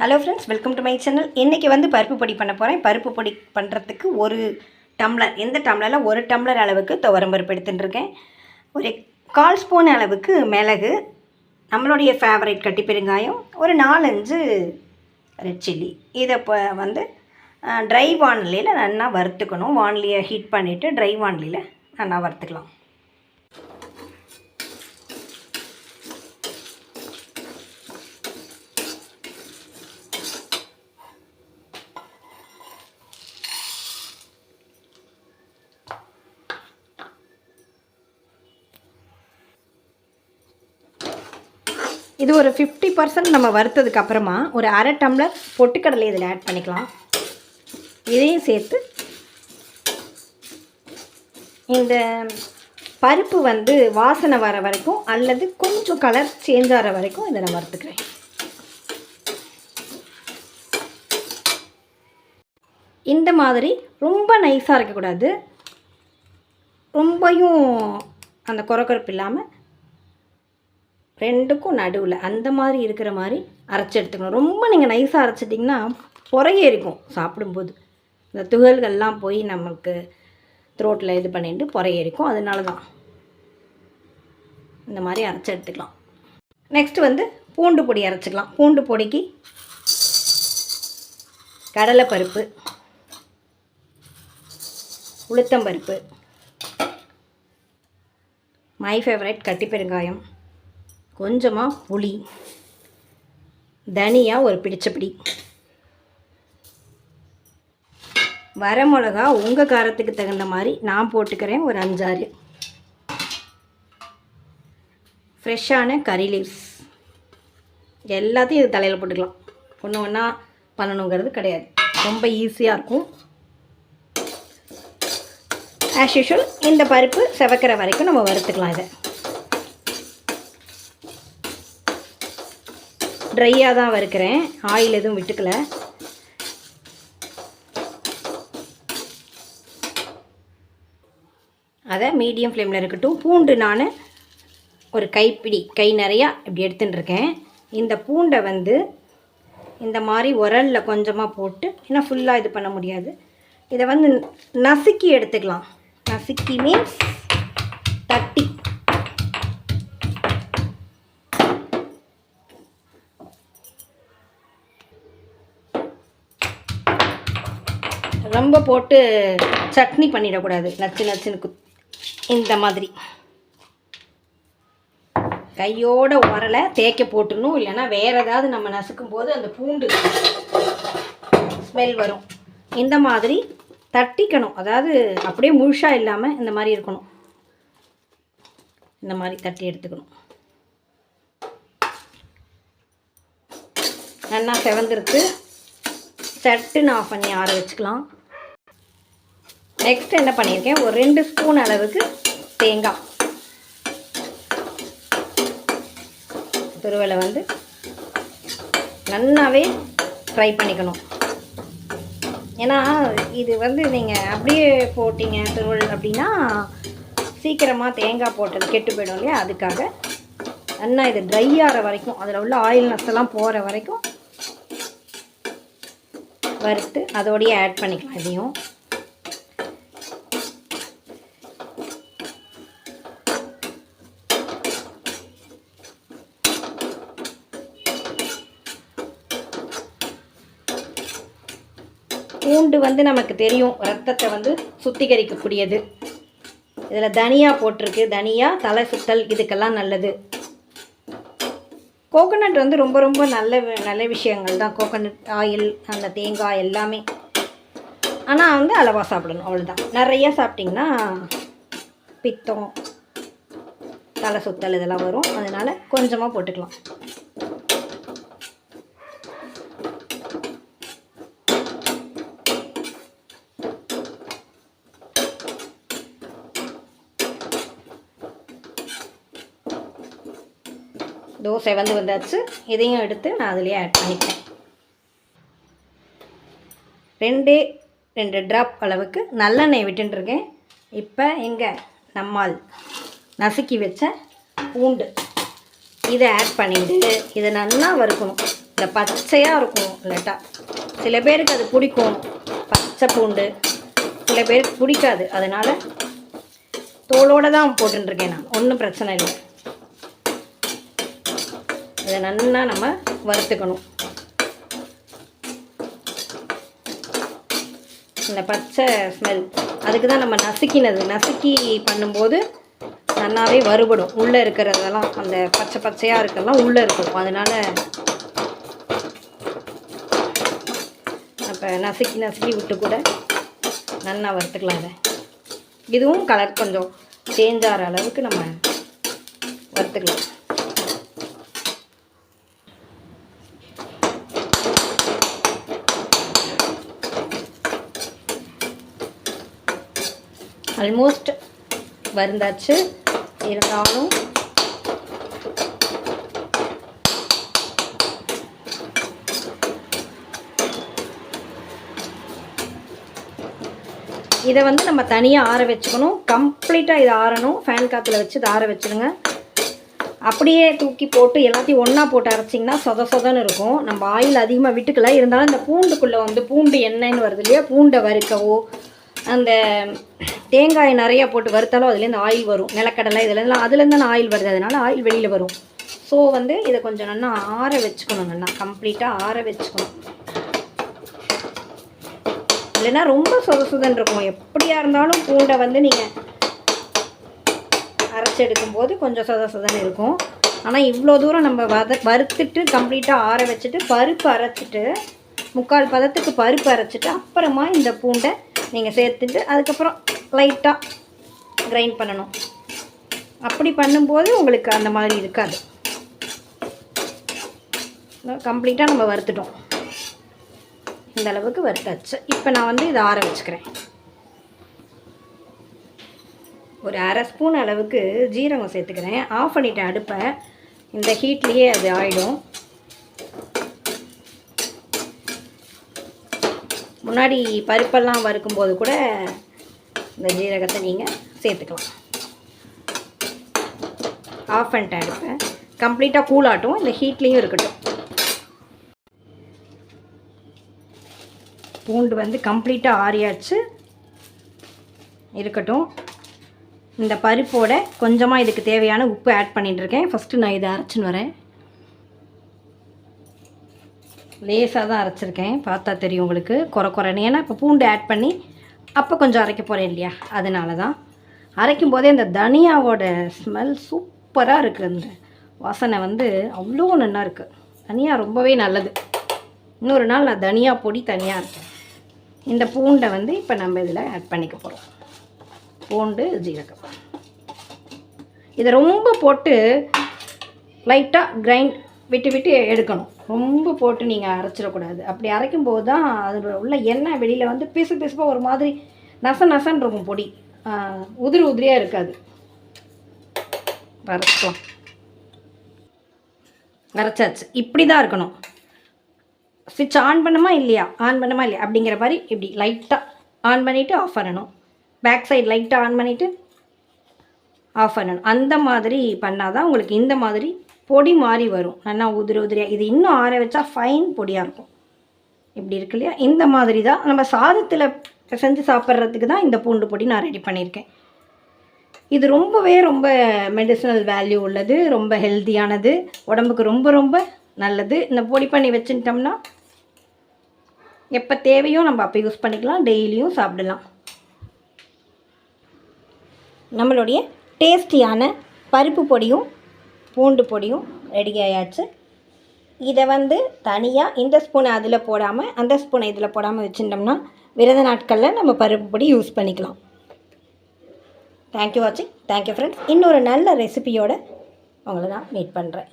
Hello friends welcome to my channel இன்றைக்கி வந்து பருப்பு பொடி பண்ண போகிறேன் பருப்பு பொடி பண்ணுறதுக்கு ஒரு டம்ளர் எந்த டம்ளரில் ஒரு டம்ளர் அளவுக்கு துவரம் பருப்பு எடுத்துட்டுருக்கேன். ஒரு கால் ஸ்பூன் அளவுக்கு மிளகு நம்மளுடைய ஃபேவரட் கட்டி பெருங்காயம் ஒரு நாலஞ்சு ரெட் சில்லி இதை இப்போ வந்து ட்ரை வானிலையில் நல்லா வறுத்துக்கணும். வானிலையை ஹீட் பண்ணிவிட்டு ட்ரை வானிலையில் நல்லா வறுத்துக்கலாம். இது ஒரு ஃபிஃப்டி பர்சன்ட் நம்ம வறுத்ததுக்கு அப்புறமா ஒரு அரை டம்ளர் பொட்டுக்கடலை இதில் ஆட் பண்ணிக்கலாம். இதையும் சேர்த்து இந்த பருப்பு வந்து வாசனை வர வரைக்கும் அல்லது கொஞ்சம் கலர் சேஞ்ச் ஆகிற வரைக்கும் இதை நான் வறுத்துக்கிறேன். இந்த மாதிரி ரொம்ப நைஸாக இருக்கக்கூடாது. ரொம்பையும் அந்த கொரகொரப்பு இல்லாமல் ரெண்டுக்கும் நடுவில் அந்த மாதிரி இருக்கிற மாதிரி அரைச்சி எடுத்துக்கணும். ரொம்ப நீங்கள் நைஸாக அரைச்சிட்டிங்கன்னா புறையேறிக்கும் சாப்பிடும்போது. இந்த துகள்கள்லாம் போய் நமக்கு த்ரோட்டில் இது பண்ணிட்டு புறையேறிக்கும். அதனால தான் இந்த மாதிரி அரைச்சி எடுத்துக்கலாம். நெக்ஸ்ட்டு வந்து பூண்டு பொடி அரைச்சிக்கலாம். பூண்டு பொடிக்கு கடலைப்பருப்பு உளுத்தம்பருப்பு மை ஃபேவரட் கட்டி பெருங்காயம் கொஞ்சமாக புளி. தனியா ஒரு பிடிச்சப்பிடி வரமிளகா உங்கள் காரத்துக்கு தகுந்த மாதிரி நான் போட்டுக்கிறேன் ஒரு அஞ்சாறு. ஃப்ரெஷ்ஷான கறி லீவ்ஸ் எல்லாத்தையும் இது தலையில் போட்டுக்கலாம். ஒன்று ஒன்றா பண்ணணுங்கிறது கிடையாது. ரொம்ப ஈஸியாக இருக்கும். ஆஸ் யூஷுவல் இந்த பருப்பு செவக்கிற வரைக்கும் நம்ம வறுத்துக்கலாம் இதை. ட்ரையாக தான் வறுக்கிறேன். ஆயில் எதுவும் விட்டுக்கல. அதை மீடியம் ஃப்ளேமில் இருக்கட்டும். பூண்டு நான் ஒரு கைப்பிடி கை நிறையா இப்படி எடுத்துன்னு இருக்கேன். இந்த பூண்டை வந்து இந்த மாதிரி உரலில் கொஞ்சமாக போட்டு ஏன்னா ஃபுல்லாக இது பண்ண முடியாது. இதை வந்து நசுக்கி எடுத்துக்கலாம். நசுக்கி மீன்ஸ் ரொம்ப போட்டு சட்னி பண்ணிடக்கூடாது. நச்சு நச்சுன்னு குத் இந்த மாதிரி. கையோட உரலை தேய்க்க போட்டுணும் இல்லைன்னா வேறு ஏதாவது நம்ம நசுக்கும் போது அந்த பூண்டு ஸ்மெல் வரும். இந்த மாதிரி தட்டிக்கணும். அதாவது அப்படியே முழுசாக இல்லாமல் இந்த மாதிரி இருக்கணும். இந்த மாதிரி தட்டி எடுத்துக்கணும். நல்லா செவந்திருக்கு. சட்டுன்னு ஆஃப் பண்ணி ஆற வச்சுக்கலாம். நெக்ஸ்ட் என்ன பண்ணியிருக்கேன்? ஒரு ரெண்டு ஸ்பூன் அளவுக்கு தேங்காய். துருவலை வந்து நல்லாவே ஃப்ரை பண்ணிக்கணும். ஏன்னா இது வந்து நீங்கள் அப்படியே போட்டிங்க துருவல் அப்படின்னா சீக்கிரமாக தேங்காய் போட்டது கெட்டு போயிடும் இல்லையா? அதுக்காக நல்லா இது ட்ரை ஆகிற வரைக்கும் அதில் உள்ள ஆயில் நஸ்ஸெல்லாம் போகிற வரைக்கும் வறுத்து அதோடையே ஆட் பண்ணிக்கலாம் இதையும். பூண்டு வந்து நமக்கு தெரியும் ரத்தத்தை வந்து சுத்திகரிக்கக்கூடியது. இதில் தனியா போட்டிருக்கு. தனியா தலை சுத்தல் இதுக்கெல்லாம் நல்லது. கோகோனட் வந்து ரொம்ப ரொம்ப நல்ல நல்ல விஷயங்கள் தான். கோகோனட் ஆயில் அந்த தேங்காய் எல்லாமே. ஆனால் வந்து அளவாக சாப்பிடணும். அவ்வளோதான் நிறைய சாப்பிட்டிங்கன்னா பித்தம் தலை சுத்தல் இதெல்லாம் வரும். அதனால் கொஞ்சமாக போட்டுக்கலாம். தோசை வந்து வந்தாச்சு. இதையும் எடுத்து நான் அதிலே ஆட் பண்ணிக்கிறேன். ரெண்டே ரெண்டு ட்ராப் அளவுக்கு நல்லெண்ணெய் விட்டுருக்கேன் இப்போ எங்கே நம்மால் நசுக்கி வச்ச பூண்டு. இதை ஆட் பண்ணிவிட்டு இதை நல்லா வறுக்கணும். இந்த பச்சையாக இருக்கும் இல்லாட்டா. சில பேருக்கு அது பிடிக்கும். பச்சை பூண்டு. சில பேருக்கு பிடிக்காது. அதனால் தோலோடு தான் போட்டுருக்கேன் நான். ஒன்றும் பிரச்சனை இல்லை. இதை நல்லா நம்ம வறுத்துக்கணும். இந்த பச்சை ஸ்மெல் அதுக்கு தான் நம்ம நசுக்கினது. நசுக்கி பண்ணும்போது நல்லாவே வறுபடும். உள்ளே இருக்கிறதெல்லாம் அந்த பச்சை பச்சையாக இருக்கிறதெல்லாம் உள்ளே இருக்கும். அதனால் அப்போ நசுக்கி நசுக்கி விட்டு கூட நல்லா வறுத்துக்கலாம் அதை இதுவும் கலர் கொஞ்சம் சேஞ்ச் ஆகிற அளவுக்கு நம்ம வறுத்துக்கலாம். ஆல்மோஸ்ட் வருந்தாச்சு இருந்தாலும் இதை வந்து நம்ம தனியாக ஆற வச்சுக்கணும். கம்ப்ளீட்டாக இதை ஆறணும். ஃபேன் காற்றுல வச்சு இதை ஆற வச்சுருங்க. அப்படியே தூக்கி போட்டு எல்லாத்தையும் ஒன்றா போட்டு அரைச்சிங்கன்னா சொத சொதன்னு இருக்கும். நம்ம ஆயில் அதிகமாக விட்டுக்கல. இருந்தாலும் இந்த பூண்டுக்குள்ளே வந்து பூண்டு எண்ணெய்னு வருது இல்லையா? பூண்டை வறுக்கவோ அந்த தேங்காய் நிறையா போட்டு வறுத்தாலும் அதுலேருந்து ஆயில் வரும். நிலக்கடலை இதுலேருந்துலாம் அதுலேருந்து தானே ஆயில் வருது. அதனால ஆயில் வெளியில் வரும். ஸோ வந்து இதை கொஞ்சம் நல்லா ஆற வச்சுக்கணும். நல்லா கம்ப்ளீட்டாக ஆற வச்சுக்கணும். இல்லைன்னா ரொம்ப சொத இருக்கும். எப்படியா இருந்தாலும் பூண்டை வந்து நீங்கள் அரைச்சி எடுக்கும்போது கொஞ்சம் சொத இருக்கும். ஆனால் இவ்வளோ தூரம் நம்ம வத வறுத்துட்டு கம்ப்ளீட்டாக ஆற வச்சுட்டு பருப்பு அரைச்சிட்டு முக்கால் பதத்துக்கு பருப்பு அரைச்சிட்டு அப்புறமா இந்த பூண்டை நீங்கள் சேர்த்துட்டு அதுக்கப்புறம் லைட்டாக கிரைண்ட் பண்ணணும். அப்படி பண்ணும்போது உங்களுக்கு அந்த மாதிரி இருக்காது. கம்ப்ளீட்டாக நம்ம வறுத்துட்டோம். இந்த அளவுக்கு வறுத்தாச்சு. இப்போ நான் வந்து இதை ஆற வச்சுக்கிறேன். ஒரு அரை ஸ்பூன் அளவுக்கு ஜீரகம் சேர்த்துக்கிறேன். ஆஃப் பண்ணிவிட்டேன் அடுப்பை இந்த ஹீட்லேயே அது ஆகிடும் முன்னாடி பருப்பெல்லாம் வறுக்கும்போது கூட இந்த ஜீரகத்தை நீங்கள் சேர்த்துக்கலாம். ஆஃப் பண்ணிட்டேன் அடுப்பேன் கம்ப்ளீட்டாக கூலாட்டும் இந்த ஹீட்லேயும் இருக்கட்டும். பூண்டு வந்து கம்ப்ளீட்டாக ஆறியாச்சு. இருக்கட்டும். இந்த பருப்போட கொஞ்சமாக இதுக்கு தேவையான உப்பு ஆட் பண்ணிகிட்டு இருக்கேன். ஃபஸ்ட்டு நான் இதை அரைச்சின்னு வரேன். லேசாக தான் அரைச்சிருக்கேன். பார்த்தா தெரியும் உங்களுக்கு. குறை குறைன்னு ஏன்னா இப்போ பூண்டு ஆட் பண்ணி அப்போ கொஞ்சம் அரைக்க போகிறேன் இல்லையா? அதனால தான் அரைக்கும் போதே இந்த தனியாவோட ஸ்மெல் சூப்பராக இருக்குது அந்த வாசனை வந்து அவ்வளோ நல்லா இருக்குது தனியாக ரொம்பவே நல்லது. இன்னொரு நாள் நான் தனியா பொடி தனியாக இருக்கேன் இந்த பூண்டை வந்து இப்போ நம்ம இதில் ஆட் பண்ணிக்க போகிறோம் பூண்டு ஜீரகம். இதை ரொம்ப போட்டு லைட்டாக கிரைண்ட் விட்டு விட்டு எடுக்கணும். ரொம்ப போட்டு நீங்கள் அரைச்சிடக்கூடாது. அப்படி அரைக்கும் போது தான் அதில் உள்ள எண்ணெய் வெளியில் வந்து பிசு பிசுப்பாக ஒரு மாதிரி நச நசன்னு இருக்கும் பொடி. உதிரி உதிரியாக இருக்காது. அரைச்சிக்கலாம். அரைச்சாச்சு. இப்படி தான் இருக்கணும். சுவிட்ச் ஆன் பண்ணுமா இல்லையா? ஆன் பண்ணுமா இல்லையா? அப்படிங்கிற மாதிரி இப்படி லைட்டாக ஆன் பண்ணிவிட்டு ஆஃப் பண்ணணும். பேக் சைடு லைட்டாக ஆன் பண்ணிவிட்டு ஆஃப் பண்ணணும். அந்த மாதிரி பண்ணால் தான் உங்களுக்கு இந்த மாதிரி பொடி மாதிரி வரும். நல்லா உதிரி உதிரியாக இது இன்னும் ஆற வச்சா ஃபைன் பொடியாக இருக்கும். இப்படி இருக்கு இல்லையா? இந்த மாதிரி தான். நம்ம சாதத்தில் செஞ்சு சாப்பிட்றதுக்கு தான் இந்த பூண்டு பொடி நான் ரெடி பண்ணியிருக்கேன். இது ரொம்பவே ரொம்ப மெடிசனல் வேல்யூ உள்ளது. ரொம்ப ஹெல்த்தியானது உடம்புக்கு ரொம்ப ரொம்ப நல்லது. இந்த பொடி பண்ணி வச்சுட்டோம்னா எப்போ தேவையோ நம்ம அப்போ யூஸ் பண்ணிக்கலாம். டெய்லியும் சாப்பிடலாம். நம்மளுடைய டேஸ்டியான பருப்பு பொடியும் பூண்டு பொடியும் ரெடி ஆயாச்சு. இதை வந்து தனியாக இந்த ஸ்பூனை அதில் போடாமல் அந்த ஸ்பூனை இதில் போடாமல் வச்சுட்டோம்னா விரத நாட்களில் நம்ம பருப்பு பொடி யூஸ் பண்ணிக்கலாம். தேங்க்யூ வாட்சிங். தேங்க்யூ ஃப்ரெண்ட்ஸ் இன்னொரு நல்ல ரெசிபியோடு உங்களை நான் மீட் பண்ணுறேன்